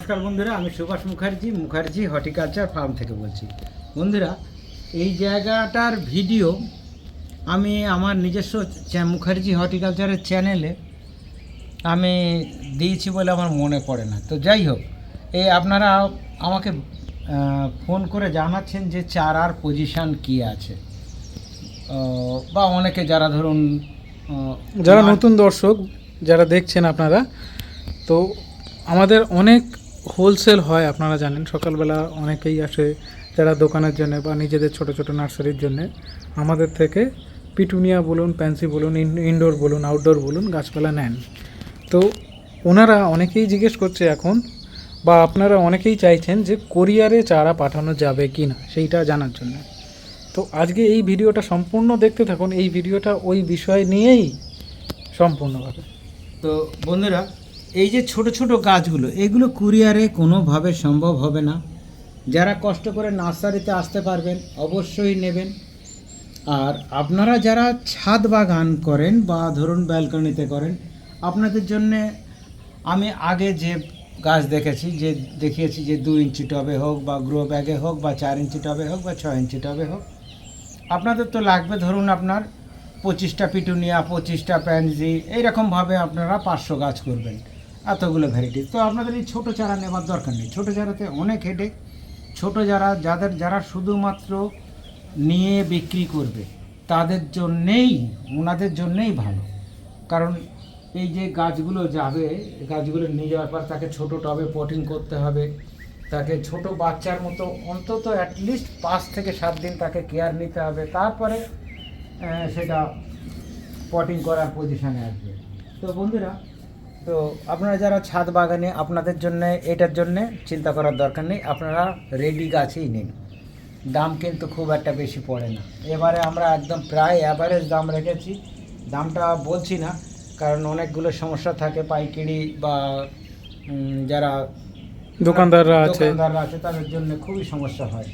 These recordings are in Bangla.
নমস্কার বন্ধুরা আমি সুভাষ মুখার্জি মুখার্জি হর্টিকালচার ফার্ম থেকে বলছি। বন্ধুরা এই জায়গাটার ভিডিও আমি আমার নিজস্ব মুখার্জি হর্টিকালচারের চ্যানেলে আমি দিয়েছি বলে আমার মনে পড়ে না। তো যাই হোক এই আপনারা আমাকে ফোন করে জানাচ্ছেন যে চারার পজিশান কি আছে। বা অনেকে যারা ধরুন যারা নতুন দর্শক যারা দেখছেন আপনারা তো আমাদের অনেক হোলসেল হয়, আপনারা জানেন, সকালবেলা অনেকেই আসে যারা দোকানের জন্য বা নিজেদের ছোট ছোট নার্সারির জন্য। আমাদের থেকে পিটুনিয়া বলুন, প্যান্সি বলুন ইনডোর বলুন আউটডোর বলুন, গাছপালা নেন। তো ওনারা অনেকেই জিজ্ঞেস করছে এখন, বা আপনারা অনেকেই চাইছেন যে কোরিয়ারে চারা পাঠানো যাবে কি না সেইটা জানার জন্য। তো আজকে এই ভিডিওটা সম্পূর্ণ দেখতে থাকুন, এই ভিডিওটা ওই বিষয় নিয়েই সম্পূর্ণভাবে। তো বন্ধুরা এই যে ছোট ছোট গাছগুলো, এগুলো কুরিয়ারে কোনোভাবে সম্ভব হবে না। যারা কষ্ট করে নার্সারিতে আসতে পারবেন, অবশ্যই নেবেন। আর আপনারা যারা ছাদ বাগান করেন বা ধরুন ব্যালকনিতে করেন, আপনাদের জন্যে আমি আগে যে গাছ দেখেছি, যে দেখিয়েছি যে দু ইঞ্চি টবে হোক বা গ্রো ব্যাগে হোক বা চার ইঞ্চি টবে হোক বা ছয় ইঞ্চি টবে হোক, আপনাদের তো লাগবে ধরুন আপনার পঁচিশটা পিটুনিয়া, পঁচিশটা প্যানজি, এইরকমভাবে আপনারা পাঁচশো গাছ করবেন। এতগুলো ভ্যারাইটি তো আপনাদের এই ছোটো চারা নেবার দরকার নেই। ছোটো চারাতে অনেক হেডেক ছোটো যারা, যাদের, যারা শুধুমাত্র নিয়ে বিক্রি করবে, তাদের জন্যেই, ওনাদের জন্যেই ভালো। কারণ এই যে গাছগুলো যাবে গাছগুলো নিয়ে যাওয়ার পর তাকে ছোট টবে পটিং করতে হবে। তাকে ছোট বাচ্চার মতো অন্তত অ্যাটলিস্ট পাঁচ থেকে সাত দিন তাকে কেয়ার নিতে হবে। তারপরে সেটা পটিং করার পজিশানে আসবে। তো বন্ধুরা তো আপনারা যারা ছাদ বাগানে আপনাদের জন্য এটার জন্য চিন্তা করার দরকার নেই আপনারা রেডি গাছই নিন। দাম কিন্তু খুব একটা বেশি পড়ে না। এবারে আমরা একদম প্রায় অ্যাভারেজ দাম রেখেছি। দামটা বলছি না কারণ অনেকগুলো সমস্যা থাকে পাইকারি বা যারা দোকানদাররা আছে। দোকানদাররা আছে তাদের জন্য খুবই সমস্যা হয়।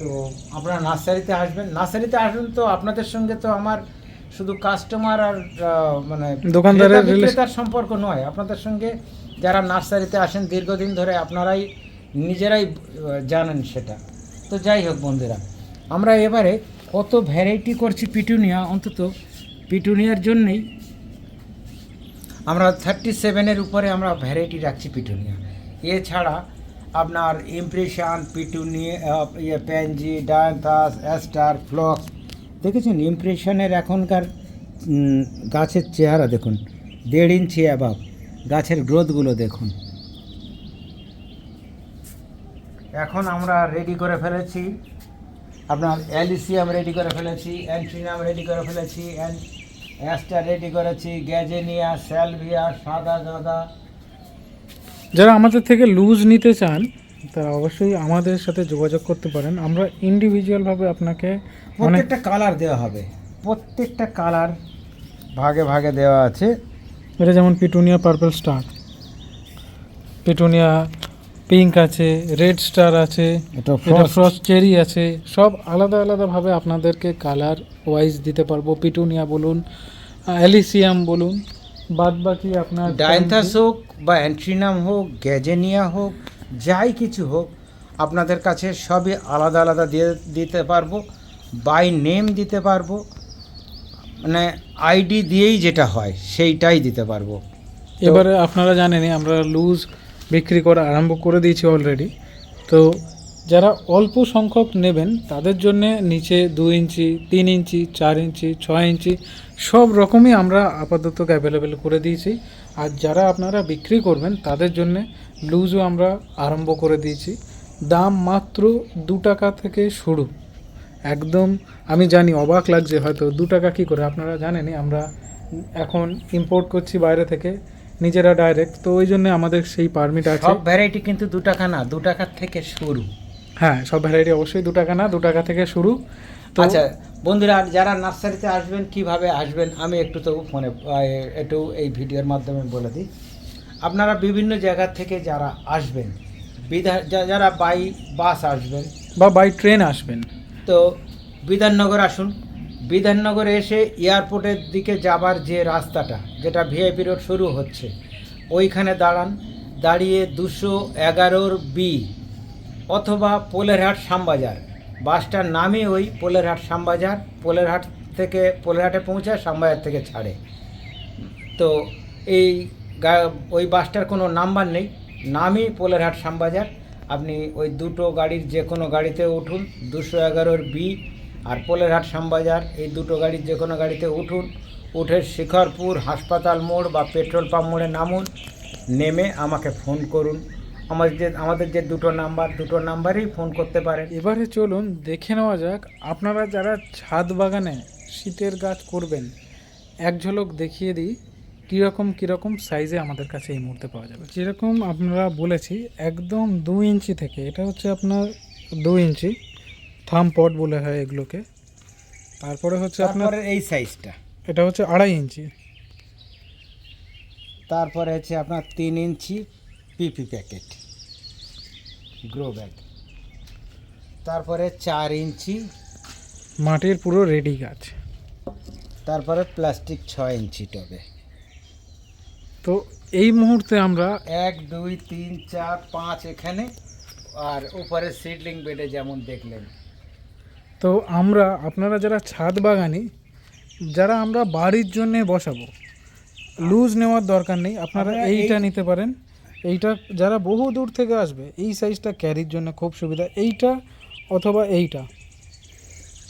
তো আপনারা নার্সারিতে আসবেন। নার্সারিতে আসবেন তো আপনাদের সঙ্গে তো আমার শুধু কাস্টমার আর মানে দোকানদারের ক্রেতা বিক্রেতার সম্পর্ক নয় আপনাদের সঙ্গে যারা নার্সারিতে আসেন দীর্ঘদিন ধরে আপনারাই নিজেরাই জানেন সেটা। তো যাই হোক বন্ধুরা আমরা এবারে কত ভ্যারাইটি করছি পিটুনিয়া অন্তত পিটুনিয়ার জন্যেই। আমরা থার্টি সেভেনের উপরে আমরা ভ্যারাইটি রাখছি পিটুনিয়া এছাড়া আপনার ইমপ্রেশন পিটুনিয়া ইয়ে প্যানজি ডায়ান্থাস অ্যাস্টার ফ্লক্স দেখেছেন? ইমপ্রেশনের এখনকার গাছের চেহারা দেখুন। দেড় ইঞ্চি অ্যাবাব গাছের গ্রোথগুলো দেখুন। এখন আমরা রেডি করে ফেলেছি। আপনার অ্যালিসিয়াম রেডি করে ফেলেছি অ্যান্ট্রিনাম রেডি করে ফেলেছি অ্যাস্টার রেডি করেছি, গ্যাজেনিয়া, স্যালভিয়া, সাদা গাঁদা। যারা আমাদের থেকে লুজ নিতে চান তারা অবশ্যই আমাদের সাথে যোগাযোগ করতে পারেন। আমরা ইন্ডিভিজুয়ালভাবে আপনাকে প্রত্যেকটা কালার দেওয়া হবে। প্রত্যেকটা কালার ভাগে ভাগে দেওয়া আছে। এটা যেমন petunia purple star petunia pink আছে রেড স্টার আছে এটা এটা ফ্রস্ট চেরি আছে। সব আলাদা আলাদাভাবে আপনাদেরকে কালার ওয়াইজ দিতে পারব। পিটুনিয়া বলুন অ্যালিসিয়াম বলুন বাদ বাকি আপনার ডায়েন্থাস হোক বা অ্যান্ট্রিনাম হোক গ্যাজেনিয়া হোক যাই কিছু হোক, আপনাদের কাছে সবই আলাদা আলাদা দিয়ে দিতে পারব বাই নেম দিতে পারব মানে আইডি দিয়েই যেটা হয়, সেইটাই দিতে পারব। এবারে আপনারা জানেনই আমরা লুজ বিক্রি করা আরম্ভ করে দিয়েছি অলরেডি তো যারা অল্প সংখ্যক নেবেন, তাদের জন্যে নিচে দু ইঞ্চি, তিন ইঞ্চি, চার ইঞ্চি, ছয় ইঞ্চি, সব রকমই আমরা আপাতত অ্যাভেলেবেল করে দিয়েছি। আর যারা আপনারা বিক্রি করবেন, তাদের জন্য লুজও আমরা আরম্ভ করে দিয়েছি। দাম মাত্র দু টাকা থেকে শুরু। একদম আমি জানি অবাক লাগছে হয়তো দু টাকা কী করে আপনারা জানেনই আমরা এখন ইম্পোর্ট করছি বাইরে থেকে নিজেরা ডাইরেক্ট তো ওই জন্য আমাদের সেই পারমিট আছে। সব ভ্যারাইটি কিন্তু দু টাকা না দু টাকার থেকে শুরু। হ্যাঁ সব ভ্যারাইটি অবশ্যই দু টাকা না দু টাকা থেকে শুরু। আচ্ছা বন্ধুরা যারা নার্সারিতে আসবেন কীভাবে আসবেন আমি একটু তবু ফোনে একটু এই ভিডিওর মাধ্যমে বলে দিই। আপনারা বিভিন্ন জায়গা থেকে যারা আসবেন বিধা যা- যারা বাই বাস আসবেন বা বাই ট্রেন আসবেন। তো বিধাননগর আসুন। বিধাননগরে এসে এয়ারপোর্টের দিকে যাবার যে রাস্তাটা যেটা ভিআইপি রোড শুরু হচ্ছে ওইখানে দাঁড়ান। দাঁড়িয়ে দুশো এগারোর বি অথবা পোলেরহাট শ্যামবাজার। বাসটার নামই ওই পোলেরহাট শ্যামবাজার পোলেরহাট থেকে পোলেরহাটে পৌঁছায় শ্যামবাজার থেকে ছাড়ে। তো এই ওই বাসটার কোনো নাম্বার নেই। নামই পোলেরহাট শ্যামবাজার। আপনি ওই দুটো গাড়ির যে কোনো গাড়িতে উঠুন, দুশো এগারোর বি আর পোলেরহাট শ্যামবাজার, এই দুটো গাড়ির যে কোনো গাড়িতে উঠুন। উঠে শিখরপুর হাসপাতাল মোড় বা পেট্রোল পাম্প মোড়ে নামুন, নেমে আমাকে ফোন করুন। আমাদের যে আমাদের যে দুটো নাম্বার, দুটো নাম্বারেই ফোন করতে পারেন। এবারে চলুন, দেখে নেওয়া যাক, আপনারা যারা ছাদ বাগানে শীতের গাছ করবেন, এক ঝলক দেখিয়ে দিই। কীরকম কীরকম সাইজে আমাদের কাছে এই মুহূর্তে পাওয়া যাবে? যেরকম আপনারা বলেছি একদম দু ইঞ্চি থেকে এটা হচ্ছে আপনার দু ইঞ্চি থাম পট বলে হয় এগুলোকে। তারপরে হচ্ছে আপনার এই সাইজটা এটা হচ্ছে আড়াই ইঞ্চি। তারপরে হচ্ছে আপনার তিন inch PP packet grow bag তারপরে চার ইঞ্চি মাটির পুরো রেডি গাছ। তারপরে প্লাস্টিক ছয় ইঞ্চি টবে। তো এই মুহূর্তে আমরা এক দুই তিন চার পাঁচ এখানে আর উপরে সিডলিং বেডে যেমন দেখলেন। তো আমরা আপনারা যারা ছাদ বাগানি যারা আমরা বাড়ির জন্যে বসাবো লুজ নেওয়ার দরকার নেই আপনারা এইটা নিতে পারেন। এইটা যারা বহু দূর থেকে আসবে এই সাইজটা ক্যারির জন্য খুব সুবিধা। এইটা অথবা এইটা।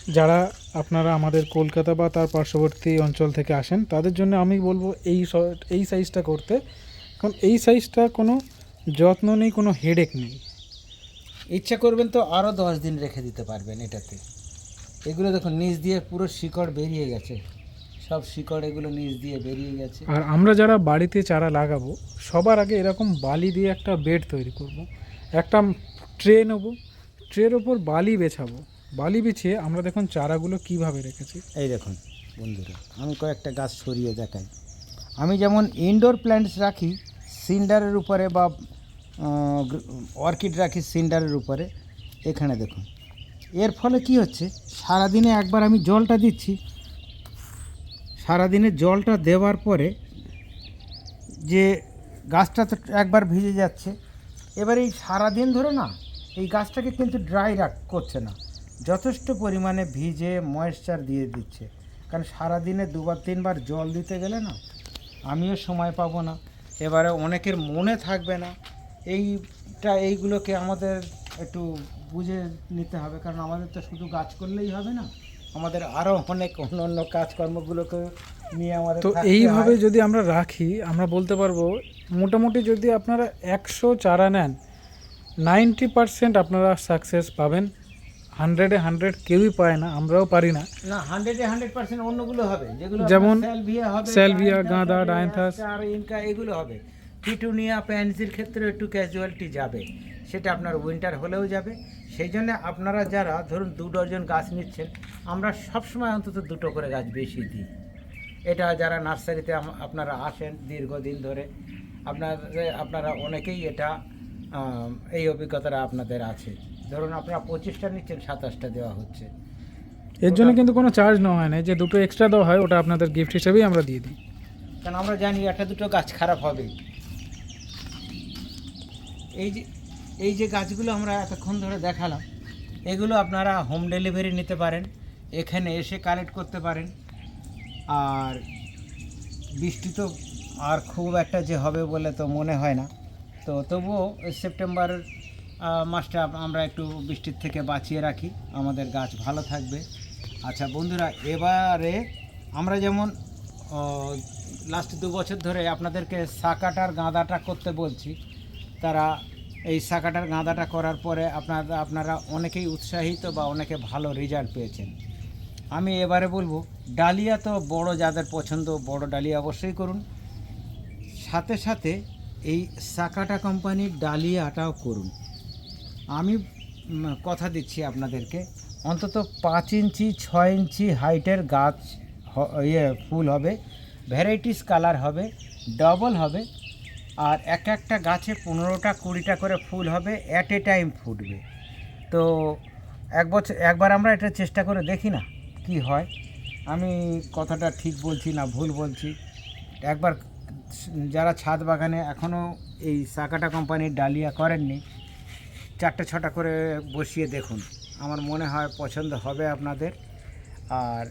যারা আপনারা আমাদের কলকাতা বা তার পার্শ্ববর্তী অঞ্চল থেকে আসেন তাদের জন্য আমি বলব এই এই সাইজটা করতে। কারণ এই সাইজটা কোনো যত্ন নেই কোনো হেডেক নেই। ইচ্ছা করবেন তো আরও দশ দিন রেখে দিতে পারবেন এটাতে। এগুলো দেখুন নিচ দিয়ে পুরো শিকড় বেরিয়ে গেছে। সব শিকড় এগুলো নিচ দিয়ে বেরিয়ে গেছে। আর আমরা যারা বাড়িতে চারা লাগাবো সবার আগে এরকম বালি দিয়ে একটা বেড তৈরি করব। একটা ট্রে নেব ট্রের ওপর বালি বেছাবো। বালি বিছিয়ে আমরা দেখুন চারাগুলো কীভাবে রেখেছি। এই দেখুন বন্ধুরা, আমি কয়েকটা গাছ সরিয়ে দেখাই। আমি যেমন ইনডোর প্ল্যান্টস রাখি, সিন্ডারের উপরে বা অর্কিড রাখি সিন্ডারের উপরে, এখানে দেখুন। এর ফলে কি হচ্ছে, সারাদিনে একবার আমি জলটা দিচ্ছি। সারাদিনে জলটা দেওয়ার পরে যে গাছটা তো একবার ভিজে যাচ্ছে, এবার এই সারাদিন ধরে না, এই গাছটাকে কিন্তু ড্রাই রাখ, করছে না। যথেষ্ট পরিমাণে ভিজে ময়েশ্চার দিয়ে দিচ্ছে। কারণ সারাদিনে দুবার তিনবার জল দিতে গেলে না আমিও সময় পাবো না। এবারে অনেকের মনে থাকবে না। এইটা এইগুলোকে আমাদের একটু বুঝে নিতে হবে। কারণ আমাদের তো শুধু গাছ করলেই হবে না আমাদের আরও অনেক অন্য অন্য কাজকর্মগুলোকে নিয়ে আমাদের তো এইভাবে যদি আমরা রাখি আমরা বলতে পারব মোটামুটি যদি আপনারা একশো চারা নেন নাইনটি পারসেন্ট আপনারা সাকসেস পাবেন। হান্ড্রেডে হান্ড্রেড কেউই পায় না আমরাও পারি না। না হান্ড্রেডে হান্ড্রেড পার্সেন্ট অন্যগুলো হবে। যেগুলো যেমন স্যালভিয়া গাঁদা, ডায়ান্থাস। আর ইনকা এগুলো হবে। পিটুনিয়া প্যান্সির ক্ষেত্রে একটু ক্যাজুয়ালিটি যাবে। সেটা আপনার উইন্টার হলেও যাবে। সেই জন্য আপনারা যারা ধরুন দু ডজন গাছ নিচ্ছেন আমরা সবসময় অন্তত দুটো করে গাছ বেশি দিই। এটা যারা নার্সারিতে আপনারা আসেন দীর্ঘদিন ধরে আপনার আপনারা অনেকেই এটা এই অভিজ্ঞতাটা আপনাদের আছে। ধরুন আপনারা পঁচিশটা নিচ্ছেন সাতাশটা দেওয়া হচ্ছে। এর জন্য কিন্তু কোনো চার্জ নেওয়া হয় না যে দুটো এক্সট্রা দেওয়া হয় ওটা আপনাদের গিফট হিসেবেই আমরা দিয়ে দিই। কারণ আমরা জানি একটা দুটো গাছ খারাপ হবেই এই যে এই যে গাছগুলো আমরা এতক্ষণ ধরে দেখালাম এগুলো আপনারা হোম ডেলিভারি নিতে পারেন এখানে এসে কালেক্ট করতে পারেন। আর বৃষ্টি তো আর খুব একটা যে হবে বলে তো মনে হয় না। তো তবুও সেপ্টেম্বর মাসটা আমরা একটু বৃষ্টির থেকে বাঁচিয়ে রাখি। আমাদের গাছ ভালো থাকবে। আচ্ছা বন্ধুরা, এবারে আমরা যেমন লাস্ট দু বছর ধরে আপনাদেরকে সাকাটার গাঁদাটা করতে বলছি, তারা এই সাকাটার গাঁদাটা করার পরে আপনারা আপনারা অনেকেই উৎসাহিত বা অনেকে ভালো রেজাল্ট পেয়েছেন। আমি এবারে বলব, ডালিয়া তো বড় যাদের পছন্দ, বড় ডালিয়া অবশ্যই করুন। সাথে সাথে এই সাকাটা কোম্পানির ডালিয়াটাও করুন। আমি কথা দিচ্ছি আপনাদেরকে। অন্তত পাঁচ ইঞ্চি, ছয় ইঞ্চি হাইটের গাছ ইয়ে ফুল হবে, ভ্যারাইটিস কালার হবে, ডবল হবে, আর এক একটা গাছে পনেরোটা, কুড়িটা করে ফুল হবে, অ্যাট এ টাইম ফুটবে। তো এক বছর একবার আমরা এটা চেষ্টা করে দেখি না কি হয়। আমি কথাটা ঠিক বলছি না ভুল বলছি। একবার, যারা ছাদ বাগানে এখনও এই সাকাটা কোম্পানির ডালিয়া করেননি চারটে, ছটা করে বসিয়ে দেখুন। আমার মনে হয় পছন্দ হবে আপনাদের। আর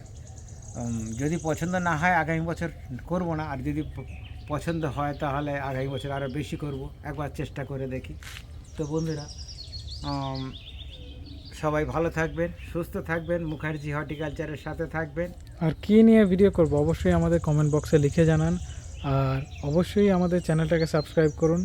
যদি পছন্দ না হয়, আগামী বছর করব না। আর যদি পছন্দ হয়, তাহলে আগামী বছর আরও বেশি করব। একবার চেষ্টা করে দেখি। তো বন্ধুরা সবাই ভালো থাকবেন, সুস্থ থাকবেন, মুখার্জি হর্টিকালচারের সাথে থাকবেন। আর কী নিয়ে ভিডিও করব, অবশ্যই আমাদের কমেন্ট বক্সে লিখে জানান। আর অবশ্যই আমাদের চ্যানেলটাকে সাবস্ক্রাইব করুন।